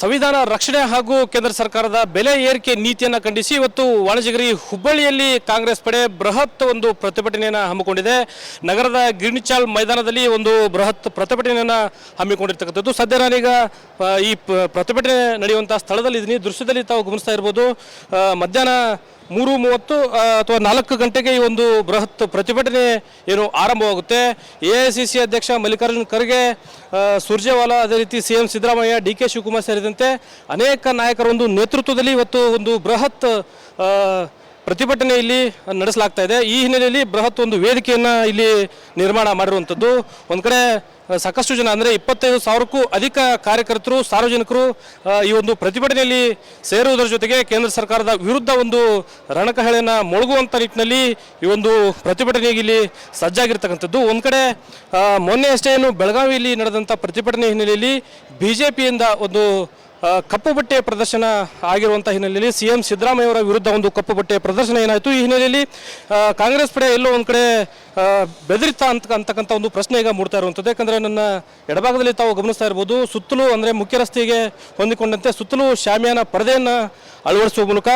ಸಂವಿಧಾನ ರಕ್ಷಣೆ ಹಾಗೂ ಕೇಂದ್ರ ಸರ್ಕಾರದ ಬೆಲೆ ಏರಿಕೆ ನೀತಿಯನ್ನು ಖಂಡಿಸಿ ಇವತ್ತು ವಾಣಿಜ್ಯಗಿರಿ ಹುಬ್ಬಳ್ಳಿಯಲ್ಲಿ ಕಾಂಗ್ರೆಸ್ ಪಡೆ ಬೃಹತ್ ಒಂದು ಪ್ರತಿಭಟನೆಯನ್ನು ಹಮ್ಮಿಕೊಂಡಿದೆ. ನಗರದ ಗಿರ್ಣಿಚಾಲ್ ಮೈದಾನದಲ್ಲಿ ಒಂದು ಬೃಹತ್ ಪ್ರತಿಭಟನೆಯನ್ನು ಹಮ್ಮಿಕೊಂಡಿರ್ತಕ್ಕಂಥದ್ದು. ಸದ್ಯ ನಾನೀಗ ಈ ಪ್ರತಿಭಟನೆ ನಡೆಯುವಂಥ ಸ್ಥಳದಲ್ಲಿ ಇದ್ದೀನಿ ದೃಶ್ಯದಲ್ಲಿ ತಾವು ಗಮನಿಸ್ತಾ ಇರ್ಬೋದು. ಮಧ್ಯಾಹ್ನ ಮೂರು ಮೂವತ್ತು ಅಥವಾ ನಾಲ್ಕು ಗಂಟೆಗೆ ಈ ಒಂದು ಬೃಹತ್ ಪ್ರತಿಭಟನೆ ಏನು ಆರಂಭವಾಗುತ್ತೆ. ಎ ಐ ಸಿ ಸಿ ಅಧ್ಯಕ್ಷ ಮಲ್ಲಿಕಾರ್ಜುನ್ ಖರ್ಗೆ ಸುರ್ಜೇವಾಲಾ, ಅದೇ ರೀತಿ C M Siddaramaiah, D K Shivakumar ಸೇರಿದಂತೆ ಅನೇಕ ನಾಯಕರ ಒಂದು ನೇತೃತ್ವದಲ್ಲಿ ಇವತ್ತು ಒಂದು ಬೃಹತ್ ಪ್ರತಿಭಟನೆ ಇಲ್ಲಿ ನಡೆಸಲಾಗ್ತಾ ಇದೆ. ಈ ಹಿನ್ನೆಲೆಯಲ್ಲಿ ಬೃಹತ್ ಒಂದು ವೇದಿಕೆಯನ್ನು ಇಲ್ಲಿ ನಿರ್ಮಾಣ ಮಾಡಿರುವಂಥದ್ದು. ಒಂದು ಕಡೆ ಸಾಕಷ್ಟು ಜನ ಅಂದರೆ ಇಪ್ಪತ್ತೈದು ಸಾವಿರಕ್ಕೂ ಅಧಿಕ ಕಾರ್ಯಕರ್ತರು, ಸಾರ್ವಜನಿಕರು ಈ ಒಂದು ಪ್ರತಿಭಟನೆಯಲ್ಲಿ ಸೇರುವುದರ ಜೊತೆಗೆ ಕೇಂದ್ರ ಸರ್ಕಾರದ ವಿರುದ್ಧ ಒಂದು ರಣಕಹಳೆಯನ್ನು ಮೊಳಗುವಂಥ ನಿಟ್ಟಿನಲ್ಲಿ ಈ ಒಂದು ಪ್ರತಿಭಟನೆಗೆ ಇಲ್ಲಿ ಸಜ್ಜಾಗಿರ್ತಕ್ಕಂಥದ್ದು. ಒಂದು ಕಡೆ ಮೊನ್ನೆ ಅಷ್ಟೇ ಏನು ಬೆಳಗಾವಿಯಲ್ಲಿ ನಡೆದಂಥ ಪ್ರತಿಭಟನೆ ಹಿನ್ನೆಲೆಯಲ್ಲಿ ಬಿ ಜೆ ಒಂದು ಕಪ್ಪು ಬಟ್ಟೆ ಪ್ರದರ್ಶನ ಆಗಿರುವಂಥ ಹಿನ್ನೆಲೆಯಲ್ಲಿ ಸಿ ಎಂ ಸಿದ್ದರಾಮಯ್ಯ ಅವರ ವಿರುದ್ಧ ಒಂದು ಕಪ್ಪು ಬಟ್ಟೆ ಪ್ರದರ್ಶನ ಏನಾಯಿತು? ಈ ಹಿನ್ನೆಲೆಯಲ್ಲಿ ಕಾಂಗ್ರೆಸ್ ಪಡೆ ಎಲ್ಲೋ ಒಂದು ಕಡೆ ಬೆದರಿತಾ ಅಂತ ಒಂದು ಪ್ರಶ್ನೆ ಈಗ ಮೂಡ್ತಾ ಇರುವಂಥದ್ದು. ಯಾಕಂದರೆ ನನ್ನ ಎಡಭಾಗದಲ್ಲಿ ತಾವು ಗಮನಿಸ್ತಾ ಇರ್ಬೋದು, ಸುತ್ತಲೂ ಅಂದರೆ ಮುಖ್ಯ ರಸ್ತೆಗೆ ಹೊಂದಿಕೊಂಡಂತೆ ಸುತ್ತಲೂ ಶಾಮಿಯಾನ ಪರದೆಯನ್ನು ಅಳವಡಿಸುವ ಮೂಲಕ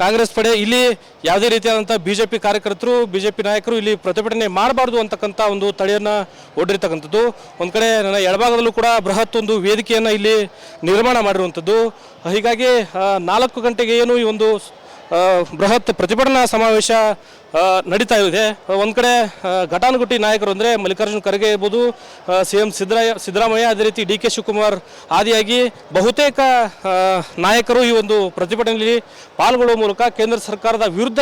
ಕಾಂಗ್ರೆಸ್ ಪಡೆ ಇಲ್ಲಿ ಯಾವುದೇ ರೀತಿಯಾದಂಥ ಬಿ ಜೆ ಪಿ ಕಾರ್ಯಕರ್ತರು ಬಿ ಜೆ ಪಿ ನಾಯಕರು ಇಲ್ಲಿ ಪ್ರತಿಭಟನೆ ಮಾಡಬಾರ್ದು ಅಂತಕ್ಕಂಥ ಒಂದು ತಡೆಯನ್ನು ಒಡ್ಡಿರ್ತಕ್ಕಂಥದ್ದು. ಒಂದು ಕಡೆ ನನ್ನ ಎಡಭಾಗದಲ್ಲೂ ಕೂಡ ಬೃಹತ್ ಒಂದು ವೇದಿಕೆಯನ್ನು ಇಲ್ಲಿ ನಿರ್ಮಾಣ ಮಾಡಿರುವಂಥದ್ದು. ಹೀಗಾಗಿ ನಾಲ್ಕು ಗಂಟೆಗೆ ಏನು ಈ ಒಂದು ಬೃಹತ್ ಪ್ರತಿಭಟನಾ ಸಮಾವೇಶ ನಡೀತಾ ಇದೆ. ಒಂದು ಕಡೆ ಘಟಾನುಘಟಿ ನಾಯಕರು ಅಂದರೆ ಮಲ್ಲಿಕಾರ್ಜುನ್ ಖರ್ಗೆ ಇರ್ಬೋದು ಸಿ ಎಂ ಸಿದ್ದರಾಯ ಸಿದ್ದರಾಮಯ್ಯ, ಅದೇ ರೀತಿ ಡಿ ಕೆ ಶಿವಕುಮಾರ್ ಆದಿಯಾಗಿ ಬಹುತೇಕ ನಾಯಕರು ಈ ಒಂದು ಪ್ರತಿಭಟನೆಯಲ್ಲಿ ಪಾಲ್ಗೊಳ್ಳುವ ಮೂಲಕ ಕೇಂದ್ರ ಸರ್ಕಾರದ ವಿರುದ್ಧ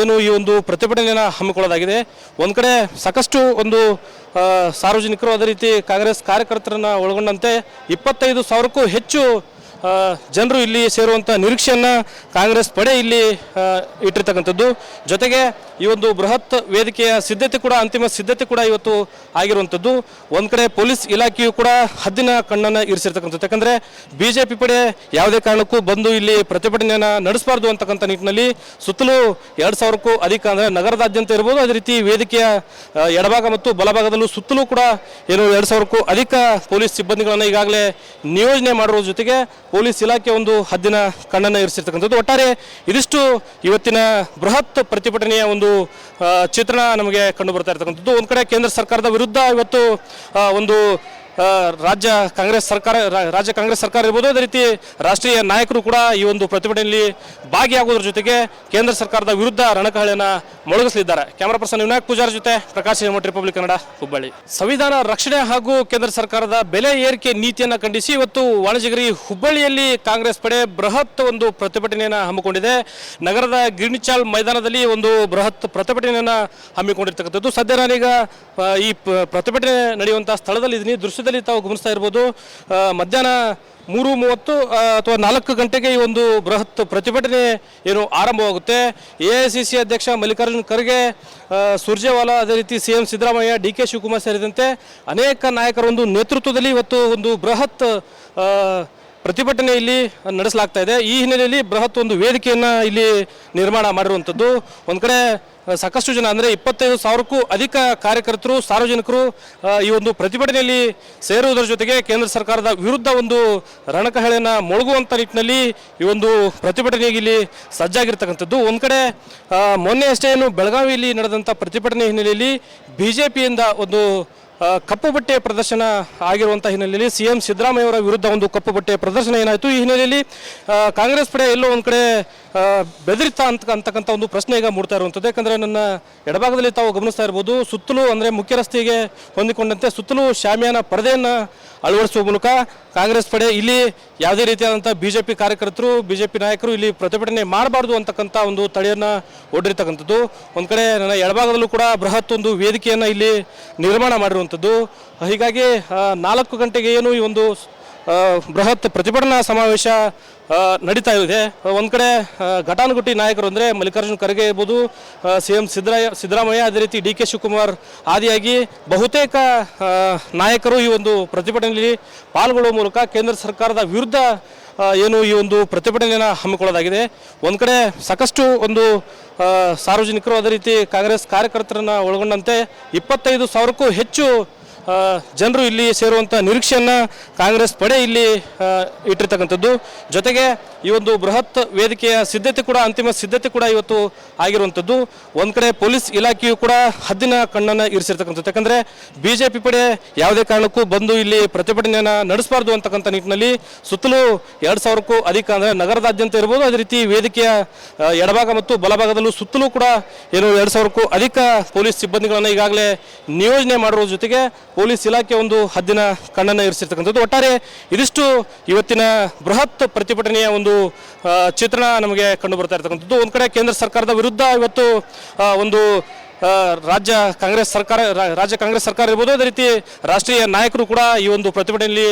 ಏನು ಈ ಒಂದು ಪ್ರತಿಭಟನೆಯನ್ನು ಹಮ್ಮಿಕೊಳ್ಳೋದಾಗಿದೆ. ಒಂದು ಕಡೆ ಸಾಕಷ್ಟು ಒಂದು ಸಾರ್ವಜನಿಕರು ಅದೇ ರೀತಿ ಕಾಂಗ್ರೆಸ್ ಕಾರ್ಯಕರ್ತರನ್ನು ಒಳಗೊಂಡಂತೆ ಇಪ್ಪತ್ತೈದು ಸಾವಿರಕ್ಕೂ ಹೆಚ್ಚು ಜನರು ಇಲ್ಲಿ ಸೇರುವಂಥ ನಿರೀಕ್ಷೆಯನ್ನು ಕಾಂಗ್ರೆಸ್ ಪಡೆ ಇಲ್ಲಿ ಇಟ್ಟಿರ್ತಕ್ಕಂಥದ್ದು. ಜೊತೆಗೆ ಈ ಒಂದು ಬೃಹತ್ ವೇದಿಕೆಯ ಸಿದ್ಧತೆ ಕೂಡ, ಅಂತಿಮ ಸಿದ್ಧತೆ ಕೂಡ ಇವತ್ತು ಆಗಿರುವಂಥದ್ದು. ಒಂದು ಕಡೆ ಪೊಲೀಸ್ ಇಲಾಖೆಯು ಕೂಡ ಹದ್ದಿನ ಕಣ್ಣನ್ನು ಇರಿಸಿರ್ತಕ್ಕಂಥದ್ದು. ಯಾಕಂದರೆ ಬಿ ಜೆ ಪಿ ಪಡೆ ಯಾವುದೇ ಕಾರಣಕ್ಕೂ ಬಂದು ಇಲ್ಲಿ ಪ್ರತಿಭಟನೆಯನ್ನು ನಡೆಸಬಾರ್ದು ಅಂತಕ್ಕಂಥ ನಿಟ್ಟಿನಲ್ಲಿ ಸುತ್ತಲೂ ಎರಡು ಸಾವಿರಕ್ಕೂ ಅಧಿಕ ಅಂದರೆ ನಗರದಾದ್ಯಂತ ಇರ್ಬೋದು. ಅದೇ ರೀತಿ ವೇದಿಕೆಯ ಎಡಭಾಗ ಮತ್ತು ಬಲಭಾಗದಲ್ಲೂ ಸುತ್ತಲೂ ಕೂಡ ಏನು ಎರಡು ಸಾವಿರಕ್ಕೂ ಅಧಿಕ ಪೊಲೀಸ್ ಸಿಬ್ಬಂದಿಗಳನ್ನು ಈಗಾಗಲೇ ನಿಯೋಜನೆ ಮಾಡಿರೋ ಜೊತೆಗೆ ಪೊಲೀಸ್ ಇಲಾಖೆ ಒಂದು ಹದ್ದಿನ ಕಣ್ಣನ್ನು ಇರಿಸಿರ್ತಕ್ಕಂಥದ್ದು. ಒಟ್ಟಾರೆ ಇದಿಷ್ಟು ಇವತ್ತಿನ ಬೃಹತ್ ಪ್ರತಿಭಟನೆಯ ಒಂದು ಚಿತ್ರಣ ನಮಗೆ ಕಂಡು ಬರ್ತಾ ಇರ್ತಕ್ಕಂಥದ್ದು. ಒಂದು ಕಡೆ ಕೇಂದ್ರ ಸರ್ಕಾರದ ವಿರುದ್ಧ ಇವತ್ತು ಒಂದು ರಾಜ್ಯ ಕಾಂಗ್ರೆಸ್ ಸರ್ಕಾರ ರಾಜ್ಯ ಕಾಂಗ್ರೆಸ್ ಸರ್ಕಾರ ಇರ್ಬೋದು, ಅದೇ ರೀತಿ ರಾಷ್ಟ್ರೀಯ ನಾಯಕರು ಕೂಡ ಈ ಒಂದು ಪ್ರತಿಭಟನೆಯಲ್ಲಿ ಭಾಗಿಯಾಗುವುದರ ಜೊತೆಗೆ ಕೇಂದ್ರ ಸರ್ಕಾರದ ವಿರುದ್ಧ ರಣಕಹಳೆಯನ್ನು ಮೊಳಗಿಸಲಿದ್ದಾರೆ. ಕ್ಯಾಮರಾ ಪರ್ಸನ್ ವಿನಾಯಕ್ ಪೂಜಾರ ಜೊತೆ ಪ್ರಕಾಶ್ ಹಿರೇಮಠ್ ರಿಪಬ್ಲಿಕ್ ಕನ್ನಡ ಹುಬ್ಬಳ್ಳಿ ಸಂವಿಧಾನ ರಕ್ಷಣೆ ಹಾಗೂ ಕೇಂದ್ರ ಸರ್ಕಾರದ ಬೆಲೆ ಏರಿಕೆ ನೀತಿಯನ್ನು ಖಂಡಿಸಿ ಇವತ್ತು ವಾಣಿಜ್ಯಗಿರಿ ಹುಬ್ಬಳ್ಳಿಯಲ್ಲಿ ಕಾಂಗ್ರೆಸ್ ಪಡೆ ಬೃಹತ್ ಒಂದು ಪ್ರತಿಭಟನೆಯನ್ನು ಹಮ್ಮಿಕೊಂಡಿದೆ. ನಗರದ ಗಿರ್ಣಿಚಾಲ್ ಮೈದಾನದಲ್ಲಿ ಒಂದು ಬೃಹತ್ ಪ್ರತಿಭಟನೆಯನ್ನು ಹಮ್ಮಿಕೊಂಡಿರ್ತಕ್ಕಂಥದ್ದು. ಸದ್ಯ ನಾನೀಗ ಈ ಪ್ರತಿಭಟನೆ ನಡೆಯುವಂತಹ ಸ್ಥಳದಲ್ಲಿ ಇದ್ದೀನಿ ದೃಶ್ಯದಲ್ಲಿ ತಾವು ಗಮನಿಸ್ತಾ ಇರ್ಬೋದು ಮಧ್ಯಾಹ್ನ ಮೂರು ಮೂವತ್ತು ಅಥವಾ ನಾಲ್ಕು ಗಂಟೆಗೆ ಈ ಒಂದು ಬೃಹತ್ ಪ್ರತಿಭಟನೆ ಏನು ಆರಂಭವಾಗುತ್ತೆ. ಎ ಐ ಸಿ ಸಿ ಅಧ್ಯಕ್ಷ ಮಲ್ಲಿಕಾರ್ಜುನ್ ಖರ್ಗೆ ಸುರ್ಜೇವಾಲಾ, ಅದೇ ರೀತಿ C M Siddaramaiah, D K Shivakumar ಸೇರಿದಂತೆ ಅನೇಕ ನಾಯಕರ ಒಂದು ನೇತೃತ್ವದಲ್ಲಿ ಇವತ್ತು ಒಂದು ಬೃಹತ್ ಪ್ರತಿಭಟನೆ ಇಲ್ಲಿ ನಡೆಸಲಾಗ್ತಾ ಇದೆ. ಈ ಹಿನ್ನೆಲೆಯಲ್ಲಿ ಬೃಹತ್ ಒಂದು ವೇದಿಕೆಯನ್ನು ಇಲ್ಲಿ ನಿರ್ಮಾಣ ಮಾಡಿರುವಂಥದ್ದು. ಒಂದು ಕಡೆ ಸಾಕಷ್ಟು ಜನ ಅಂದರೆ ಇಪ್ಪತ್ತೈದು ಸಾವಿರಕ್ಕೂ ಅಧಿಕ ಕಾರ್ಯಕರ್ತರು, ಸಾರ್ವಜನಿಕರು ಈ ಒಂದು ಪ್ರತಿಭಟನೆಯಲ್ಲಿ ಸೇರುವುದರ ಜೊತೆಗೆ ಕೇಂದ್ರ ಸರ್ಕಾರದ ವಿರುದ್ಧ ಒಂದು ರಣಕಹಳೆಯನ್ನು ಮೊಳಗುವಂಥ ನಿಟ್ಟಿನಲ್ಲಿ ಈ ಒಂದು ಪ್ರತಿಭಟನೆಗೆ ಇಲ್ಲಿ ಸಜ್ಜಾಗಿರ್ತಕ್ಕಂಥದ್ದು. ಒಂದು ಕಡೆ ಮೊನ್ನೆ ಅಷ್ಟೇ ಏನು ಬೆಳಗಾವಿಯಲ್ಲಿ ನಡೆದಂಥ ಪ್ರತಿಭಟನೆ ಹಿನ್ನೆಲೆಯಲ್ಲಿ ಬಿ ಜೆ ಪಿಯಿಂದ ಒಂದು ಕಪ್ಪು ಬಟ್ಟೆ ಪ್ರದರ್ಶನ ಆಗಿರುವಂಥ ಹಿನ್ನೆಲೆಯಲ್ಲಿ ಸಿ ಎಂ ಸಿದ್ದರಾಮಯ್ಯ ಅವರ ವಿರುದ್ಧ ಒಂದು ಕಪ್ಪು ಬಟ್ಟೆ ಪ್ರದರ್ಶನ ಏನಾಯಿತು? ಈ ಹಿನ್ನೆಲೆಯಲ್ಲಿ ಕಾಂಗ್ರೆಸ್ ಪಡೆ ಎಲ್ಲೋ ಒಂದು ಕಡೆ ಬೆದರಿತಾ ಅಂತ ಅಂತಕ್ಕಂಥ ಒಂದು ಪ್ರಶ್ನೆ ಈಗ ಮೂಡ್ತಾ ಇರುವಂಥದ್ದು. ಯಾಕಂದರೆ ನನ್ನ ಎಡಭಾಗದಲ್ಲಿ ತಾವು ಗಮನಿಸ್ತಾ ಇರ್ಬೋದು, ಸುತ್ತಲೂ ಅಂದರೆ ಮುಖ್ಯ ರಸ್ತೆಗೆ ಹೊಂದಿಕೊಂಡಂತೆ ಸುತ್ತಲೂ ಶಾಮಿಯಾನ ಪರದೆಯನ್ನು ಅಳವಡಿಸುವ ಮೂಲಕ ಕಾಂಗ್ರೆಸ್ ಪಡೆ ಇಲ್ಲಿ ಯಾವುದೇ ರೀತಿಯಾದಂಥ ಬಿ ಜೆ ಪಿ ಕಾರ್ಯಕರ್ತರು ಬಿ ಜೆ ಪಿ ನಾಯಕರು ಇಲ್ಲಿ ಪ್ರತಿಭಟನೆ ಮಾಡಬಾರ್ದು ಅಂತಕ್ಕಂಥ ಒಂದು ತಡೆಯನ್ನು ಒಡ್ಡಿರ್ತಕ್ಕಂಥದ್ದು. ಒಂದು ಕಡೆ ನನ್ನ ಎಡಭಾಗದಲ್ಲೂ ಕೂಡ ಬೃಹತ್ ಒಂದು ವೇದಿಕೆಯನ್ನು ಇಲ್ಲಿ ನಿರ್ಮಾಣ ಮಾಡಿರುವಂಥದ್ದು. ಹೀಗಾಗಿ ನಾಲ್ಕು ಗಂಟೆಗೆ ಏನು ಈ ಒಂದು ಬೃಹತ್ ಪ್ರತಿಭಟನಾ ಸಮಾವೇಶ ನಡೀತಾ ಇದೆ. ಒಂದು ಕಡೆ ಘಟಾನುಘಟಿ ನಾಯಕರು ಅಂದರೆ ಮಲ್ಲಿಕಾರ್ಜುನ ಖರ್ಗೆ ಇರ್ಬೋದು ಸಿ ಎಂ ಸಿದ್ದರಾಯ ಸಿದ್ದರಾಮಯ್ಯ, ಅದೇ ರೀತಿ ಡಿ ಕೆ ಶಿವಕುಮಾರ್ ಆದಿಯಾಗಿ ಬಹುತೇಕ ನಾಯಕರು ಈ ಒಂದು ಪ್ರತಿಭಟನೆಯಲ್ಲಿ ಪಾಲ್ಗೊಳ್ಳುವ ಮೂಲಕ ಕೇಂದ್ರ ಸರ್ಕಾರದ ವಿರುದ್ಧ ಏನು ಈ ಒಂದು ಪ್ರತಿಭಟನೆಯನ್ನು ಹಮ್ಮಿಕೊಳ್ಳೋದಾಗಿದೆ. ಒಂದು ಕಡೆ ಸಾಕಷ್ಟು ಒಂದು ಸಾರ್ವಜನಿಕರು ಅದೇ ರೀತಿ ಕಾಂಗ್ರೆಸ್ ಕಾರ್ಯಕರ್ತರನ್ನು ಒಳಗೊಂಡಂತೆ ಇಪ್ಪತ್ತೈದು ಸಾವಿರಕ್ಕೂ ಹೆಚ್ಚು ಜನರು ಇಲ್ಲಿ ಸೇರುವಂಥ ನಿರೀಕ್ಷೆಯನ್ನು ಕಾಂಗ್ರೆಸ್ ಪಡೆ ಇಲ್ಲಿ ಇಟ್ಟಿರ್ತಕ್ಕಂಥದ್ದು. ಜೊತೆಗೆ ಈ ಒಂದು ಬೃಹತ್ ವೇದಿಕೆಯ ಸಿದ್ಧತೆ ಕೂಡ, ಅಂತಿಮ ಸಿದ್ಧತೆ ಕೂಡ ಇವತ್ತು ಆಗಿರುವಂಥದ್ದು. ಒಂದು ಕಡೆ ಪೊಲೀಸ್ ಇಲಾಖೆಯು ಕೂಡ ಹದ್ದಿನ ಕಣ್ಣನ್ನು ಇರಿಸಿರ್ತಕ್ಕಂಥದ್ದು. ಯಾಕಂದರೆ ಬಿ ಜೆ ಪಿ ಪಡೆ ಯಾವುದೇ ಕಾರಣಕ್ಕೂ ಬಂದು ಇಲ್ಲಿ ಪ್ರತಿಭಟನೆಯನ್ನು ನಡೆಸಬಾರ್ದು ಅಂತಕ್ಕಂಥ ನಿಟ್ಟಿನಲ್ಲಿ ಸುತ್ತಲೂ ಎರಡು ಸಾವಿರಕ್ಕೂ ಅಧಿಕ ಅಂದರೆ ನಗರದಾದ್ಯಂತ ಇರ್ಬೋದು, ಅದೇ ರೀತಿ ವೇದಿಕೆಯ ಎಡಭಾಗ ಮತ್ತು ಬಲಭಾಗದಲ್ಲೂ ಸುತ್ತಲೂ ಕೂಡ ಏನು ಎರಡು ಸಾವಿರಕ್ಕೂ ಅಧಿಕ ಪೊಲೀಸ್ ಸಿಬ್ಬಂದಿಗಳನ್ನು ಈಗಾಗಲೇ ನಿಯೋಜನೆ ಮಾಡಿರೋ ಜೊತೆಗೆ ಪೊಲೀಸ್ ಇಲಾಖೆ ಒಂದು ಹದ್ದಿನ ಕಣ್ಣನ್ನು ಇರಿಸಿರ್ತಕ್ಕಂಥದ್ದು. ಒಟ್ಟಾರೆ ಇದಿಷ್ಟು ಇವತ್ತಿನ ಬೃಹತ್ ಪ್ರತಿಭಟನೆಯ ಒಂದು ಚಿತ್ರಣ ನಮಗೆ ಕಂಡು ಬರ್ತಾ ಇರ್ತಕ್ಕಂಥದ್ದು. ಒಂದು ಕಡೆ ಕೇಂದ್ರ ಸರ್ಕಾರದ ವಿರುದ್ಧ ಇವತ್ತು ಒಂದು ರಾಜ್ಯ ಕಾಂಗ್ರೆಸ್ ಸರ್ಕಾರ ರಾಜ್ಯ ಕಾಂಗ್ರೆಸ್ ಸರ್ಕಾರ ಇರ್ಬೋದು, ಅದೇ ರೀತಿ ರಾಷ್ಟ್ರೀಯ ನಾಯಕರು ಕೂಡ ಈ ಒಂದು ಪ್ರತಿಭಟನೆಯಲ್ಲಿ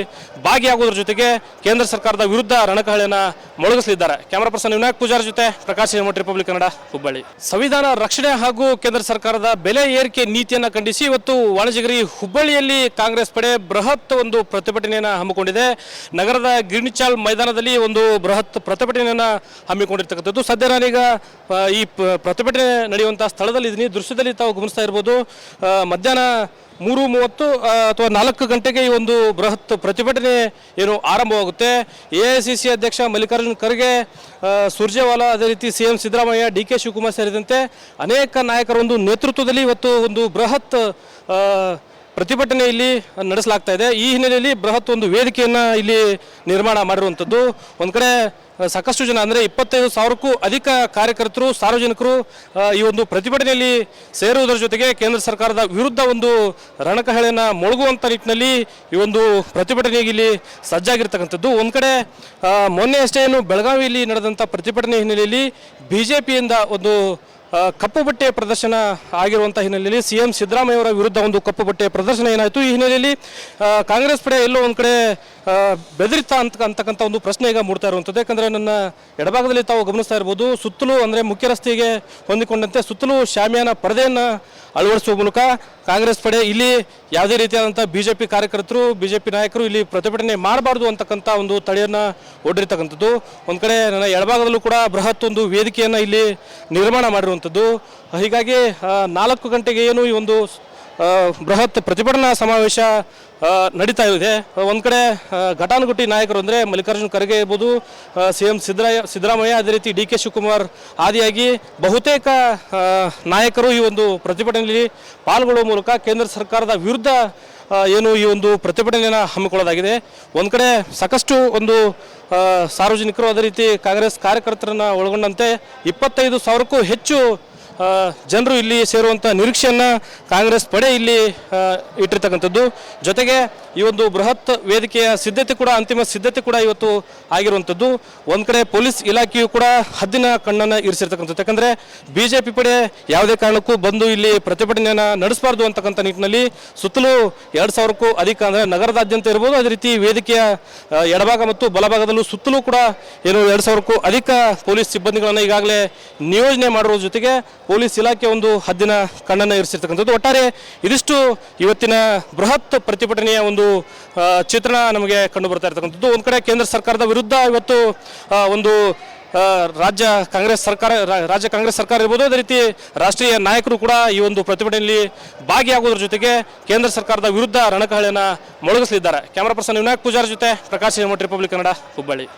ಭಾಗಿಯಾಗುವುದರ ಜೊತೆಗೆ ಕೇಂದ್ರ ಸರ್ಕಾರದ ವಿರುದ್ಧ ರಣಕಹಳೆಯನ್ನು ಮೊಳಗಿಸಲಿದ್ದಾರೆ. ಕ್ಯಾಮರಾ ಪರ್ಸನ್ ವಿನಾಯಕ್ ಪೂಜಾರ್ ಜೊತೆ ಪ್ರಕಾಶ್ ಹಿರೇಮಠ ರಿಪಬ್ಲಿಕ್ ಕನ್ನಡ ಹುಬ್ಬಳ್ಳಿ ಸಂವಿಧಾನ ರಕ್ಷಣೆ ಹಾಗೂ ಕೇಂದ್ರ ಸರ್ಕಾರದ ಬೆಲೆ ಏರಿಕೆ ನೀತಿಯನ್ನು ಖಂಡಿಸಿ ಇವತ್ತು ವಾಣಿಜ್ಯಗಿರಿ ಹುಬ್ಬಳ್ಳಿಯಲ್ಲಿ ಕಾಂಗ್ರೆಸ್ ಪಡೆ ಬೃಹತ್ ಒಂದು ಪ್ರತಿಭಟನೆಯನ್ನು ಹಮ್ಮಿಕೊಂಡಿದೆ. ನಗರದ ಗಿರ್ಣಿಚಾಲ್ ಮೈದಾನದಲ್ಲಿ ಒಂದು ಬೃಹತ್ ಪ್ರತಿಭಟನೆಯನ್ನು ಹಮ್ಮಿಕೊಂಡಿರ್ತಕ್ಕಂಥದ್ದು. ಸದ್ಯ ನಾನೀಗ ಈ ಪ್ರತಿಭಟನೆ ನಡೆಯುವಂತಹ ಸ್ಥಳದಲ್ಲಿ ಇದೀನಿ ದೃಶ್ಯದಲ್ಲಿ ತಾವು ಗಮನಿಸ್ತಾ ಇರ್ಬೋದು ಮಧ್ಯಾಹ್ನ ಮೂರು ಮೂವತ್ತು ಅಥವಾ ನಾಲ್ಕು ಗಂಟೆಗೆ ಈ ಒಂದು ಬೃಹತ್ ಪ್ರತಿಭಟನೆ ಏನು ಆರಂಭವಾಗುತ್ತೆ. ಎ ಅಧ್ಯಕ್ಷ ಮಲ್ಲಿಕಾರ್ಜುನ್ ಖರ್ಗೆ ಸುರ್ಜೇವಾಲಾ, ಅದೇ ರೀತಿ C M Siddaramaiah, D K Shivakumar ಸೇರಿದಂತೆ ಅನೇಕ ನಾಯಕರ ಒಂದು ನೇತೃತ್ವದಲ್ಲಿ ಇವತ್ತು ಒಂದು ಬೃಹತ್ ಪ್ರತಿಭಟನೆ ಇಲ್ಲಿ ನಡೆಸಲಾಗ್ತಾ ಇದೆ. ಈ ಹಿನ್ನೆಲೆಯಲ್ಲಿ ಬೃಹತ್ ಒಂದು ವೇದಿಕೆಯನ್ನು ಇಲ್ಲಿ ನಿರ್ಮಾಣ ಮಾಡಿರುವಂಥದ್ದು. ಒಂದು ಕಡೆ ಸಾಕಷ್ಟು ಜನ ಅಂದರೆ ಇಪ್ಪತ್ತೈದು ಸಾವಿರಕ್ಕೂ ಅಧಿಕ ಕಾರ್ಯಕರ್ತರು, ಸಾರ್ವಜನಿಕರು ಈ ಒಂದು ಪ್ರತಿಭಟನೆಯಲ್ಲಿ ಸೇರುವುದರ ಜೊತೆಗೆ ಕೇಂದ್ರ ಸರ್ಕಾರದ ವಿರುದ್ಧ ಒಂದು ರಣಕಹಳೆಯನ್ನು ಮೊಳಗುವಂಥ ನಿಟ್ಟಿನಲ್ಲಿ ಈ ಒಂದು ಪ್ರತಿಭಟನೆಗೆ ಇಲ್ಲಿ ಸಜ್ಜಾಗಿರ್ತಕ್ಕಂಥದ್ದು. ಒಂದು ಕಡೆ ಮೊನ್ನೆ ಅಷ್ಟೇ ಏನು ಬೆಳಗಾವಿಯಲ್ಲಿ ನಡೆದಂಥ ಪ್ರತಿಭಟನೆ ಹಿನ್ನೆಲೆಯಲ್ಲಿ ಬಿ ಜೆ ಪಿಯಿಂದ ಒಂದು ಕಪ್ಪು ಬಟ್ಟೆ ಪ್ರದರ್ಶನ ಆಗಿರುವಂಥ ಹಿನ್ನೆಲೆಯಲ್ಲಿ ಸಿ ಎಂ ಸಿದ್ದರಾಮಯ್ಯ ಅವರ ವಿರುದ್ಧ ಒಂದು ಕಪ್ಪು ಬಟ್ಟೆ ಪ್ರದರ್ಶನ ಏನಾಯಿತು? ಈ ಹಿನ್ನೆಲೆಯಲ್ಲಿ ಕಾಂಗ್ರೆಸ್ ಪಡೆ ಎಲ್ಲೋ ಒಂದು ಕಡೆ ಬೆದರಿತಾ ಅಂತ ಅಂತಕ್ಕಂಥ ಒಂದು ಪ್ರಶ್ನೆ ಈಗ ಮೂಡ್ತಾ ಇರುವಂಥದ್ದು. ಯಾಕಂದರೆ ನನ್ನ ಎಡಭಾಗದಲ್ಲಿ ತಾವು ಗಮನಿಸ್ತಾ ಇರ್ಬೋದು, ಸುತ್ತಲೂ ಅಂದರೆ ಮುಖ್ಯ ರಸ್ತೆಗೆ ಹೊಂದಿಕೊಂಡಂತೆ ಸುತ್ತಲೂ ಶಾಮಿಯಾನ ಪರದೆಯನ್ನು ಅಳವಡಿಸುವ ಮೂಲಕ ಕಾಂಗ್ರೆಸ್ ಪಡೆ ಇಲ್ಲಿ ಯಾವುದೇ ರೀತಿಯಾದಂಥ ಬಿ ಜೆ ಪಿ ಕಾರ್ಯಕರ್ತರು ಬಿ ಜೆ ಪಿ ನಾಯಕರು ಇಲ್ಲಿ ಪ್ರತಿಭಟನೆ ಮಾಡಬಾರ್ದು ಅಂತಕ್ಕಂಥ ಒಂದು ತಡೆಯನ್ನು ಒಡ್ಡಿರ್ತಕ್ಕಂಥದ್ದು. ಒಂದು ಕಡೆ ನನ್ನ ಎಡಭಾಗದಲ್ಲೂ ಕೂಡ ಬೃಹತ್ ಒಂದು ವೇದಿಕೆಯನ್ನು ಇಲ್ಲಿ ನಿರ್ಮಾಣ ಮಾಡಿರುವಂಥದ್ದು. ಹೀಗಾಗಿ ನಾಲ್ಕು ಗಂಟೆಗೆ ಏನು ಈ ಒಂದು ಬೃಹತ್ ಪ್ರತಿಭಟನಾ ಸಮಾವೇಶ ನಡೀತಾ ಇದೆ. ಒಂದು ಕಡೆ ಘಟಾನುಘಟಿ ನಾಯಕರು ಅಂದರೆ ಮಲ್ಲಿಕಾರ್ಜುನ್ ಖರ್ಗೆ ಇರ್ಬೋದು ಸಿ ಎಂ ಸಿದ್ದರಾಯ ಸಿದ್ದರಾಮಯ್ಯ, ಅದೇ ರೀತಿ ಡಿ ಕೆ ಶಿವಕುಮಾರ್ ಆದಿಯಾಗಿ ಬಹುತೇಕ ನಾಯಕರು ಈ ಒಂದು ಪ್ರತಿಭಟನೆಯಲ್ಲಿ ಪಾಲ್ಗೊಳ್ಳುವ ಮೂಲಕ ಕೇಂದ್ರ ಸರ್ಕಾರದ ವಿರುದ್ಧ ಏನು ಈ ಒಂದು ಪ್ರತಿಭಟನೆಯನ್ನು ಹಮ್ಮಿಕೊಳ್ಳೋದಾಗಿದೆ. ಒಂದು ಕಡೆ ಸಾಕಷ್ಟು ಒಂದು ಸಾರ್ವಜನಿಕರು ಅದೇ ರೀತಿ ಕಾಂಗ್ರೆಸ್ ಕಾರ್ಯಕರ್ತರನ್ನು ಒಳಗೊಂಡಂತೆ ಇಪ್ಪತ್ತೈದು ಸಾವಿರಕ್ಕೂ ಹೆಚ್ಚು ಜನರು ಇಲ್ಲಿ ಸೇರುವಂಥ ನಿರೀಕ್ಷೆಯನ್ನು ಕಾಂಗ್ರೆಸ್ ಪಡೆ ಇಲ್ಲಿ ಇಟ್ಟಿರ್ತಕ್ಕಂಥದ್ದು. ಜೊತೆಗೆ ಈ ಒಂದು ಬೃಹತ್ ವೇದಿಕೆಯ ಸಿದ್ಧತೆ ಕೂಡ, ಅಂತಿಮ ಸಿದ್ಧತೆ ಕೂಡ ಇವತ್ತು ಆಗಿರುವಂಥದ್ದು. ಒಂದು ಕಡೆ ಪೊಲೀಸ್ ಇಲಾಖೆಯು ಕೂಡ ಹದ್ದಿನ ಕಣ್ಣನ್ನು ಇರಿಸಿರ್ತಕ್ಕಂಥದ್ದು. ಯಾಕಂದರೆ ಬಿ ಜೆ ಪಿ ಪಡೆ ಯಾವುದೇ ಕಾರಣಕ್ಕೂ ಬಂದು ಇಲ್ಲಿ ಪ್ರತಿಭಟನೆಯನ್ನು ನಡೆಸಬಾರ್ದು ಅಂತಕ್ಕಂಥ ನಿಟ್ಟಿನಲ್ಲಿ ಸುತ್ತಲೂ ಎರಡು ಸಾವಿರಕ್ಕೂ ಅಧಿಕ ಅಂದರೆ ನಗರದಾದ್ಯಂತ ಇರ್ಬೋದು, ಅದೇ ರೀತಿ ವೇದಿಕೆಯ ಎಡಭಾಗ ಮತ್ತು ಬಲಭಾಗದಲ್ಲೂ ಸುತ್ತಲೂ ಕೂಡ ಏನು ಎರಡು ಸಾವಿರಕ್ಕೂ ಅಧಿಕ ಪೊಲೀಸ್ ಸಿಬ್ಬಂದಿಗಳನ್ನು ಈಗಾಗಲೇ ನಿಯೋಜನೆ ಮಾಡಿರೋ ಜೊತೆಗೆ ಪೊಲೀಸ್ ಇಲಾಖೆ ಒಂದು ಹದ್ದಿನ ಕಣ್ಣನ್ನು ಇರಿಸಿರ್ತಕ್ಕಂಥದ್ದು. ಒಟ್ಟಾರೆ ಇದಿಷ್ಟು ಇವತ್ತಿನ ಬೃಹತ್ ಪ್ರತಿಭಟನೆಯ ಒಂದು ಚಿತ್ರಣ ನಮಗೆ ಕಂಡು ಬರ್ತಾ ಇರ್ತಕ್ಕಂಥದ್ದು. ಒಂದು ಕಡೆ ಕೇಂದ್ರ ಸರ್ಕಾರದ ವಿರುದ್ಧ ಇವತ್ತು ಒಂದು ರಾಜ್ಯ ಕಾಂಗ್ರೆಸ್ ಸರ್ಕಾರ ರಾಜ್ಯ ಕಾಂಗ್ರೆಸ್ ಸರ್ಕಾರ ಇರ್ಬೋದು, ಅದೇ ರೀತಿ ರಾಷ್ಟ್ರೀಯ ನಾಯಕರು ಕೂಡ ಈ ಒಂದು ಪ್ರತಿಭಟನೆಯಲ್ಲಿ ಭಾಗಿಯಾಗುವುದರ ಜೊತೆಗೆ ಕೇಂದ್ರ ಸರ್ಕಾರದ ವಿರುದ್ಧ ರಣಕಹಳೆಯನ್ನು ಮೊಳಗಿಸಲಿದ್ದಾರೆ. ಕ್ಯಾಮರಾ ಪರ್ಸನ್ ವಿನಾಯಕ್ ಪೂಜಾರ ಜೊತೆ ಪ್ರಕಾಶ್ ಹಿರೇಮಠ ರಿಪಬ್ಲಿಕ್ ಕನ್ನಡ, ಹುಬ್ಬಳ್ಳಿ.